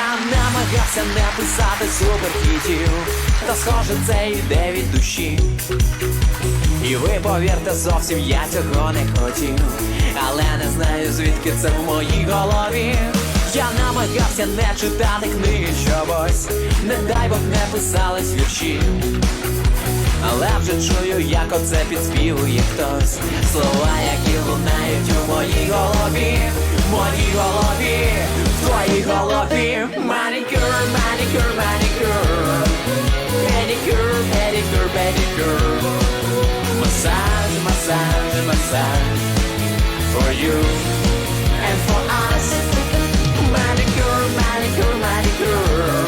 Я намагався не писати суперхітів, та схоже це йде від душі. І ви повірте, зовсім я цього не хотів, але не знаю звідки це в моїй голові. Я намагався не читати книги, щоб не дай Бог не писались вірші. Але вже чую, як оце підспівує хтось Слова, які лунають у моїй голові, в моїй голові, в твоїй голові Manicure, manicure, manicure. Pedicure, pedicure, pedicure. Massage, massage, massage. For you and for us. Manicure, manicure, manicure.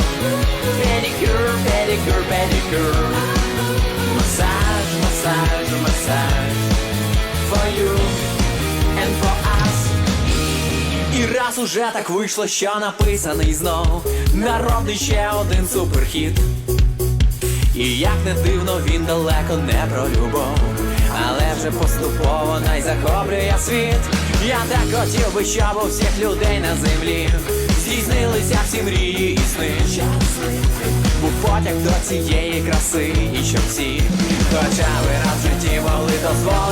Pedicure, pedicure, pedicure. Massage, massage, massage. Раз уже так вийшло, що написаний знов. Народний ще один суперхіт. І як не дивно, він далеко не про любов, але вже поступово найзахоплює світ. Я так хотів би, щоб у всіх людей на землі здійснилися всі мрії і сни. Був потяг до цієї краси, і щоб всі, хоча б раз в житті могли дозволить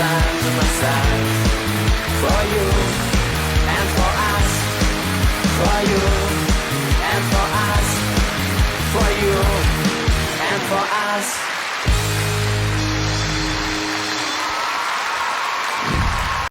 Massage. For you and for us. For you and for us. For you and for us.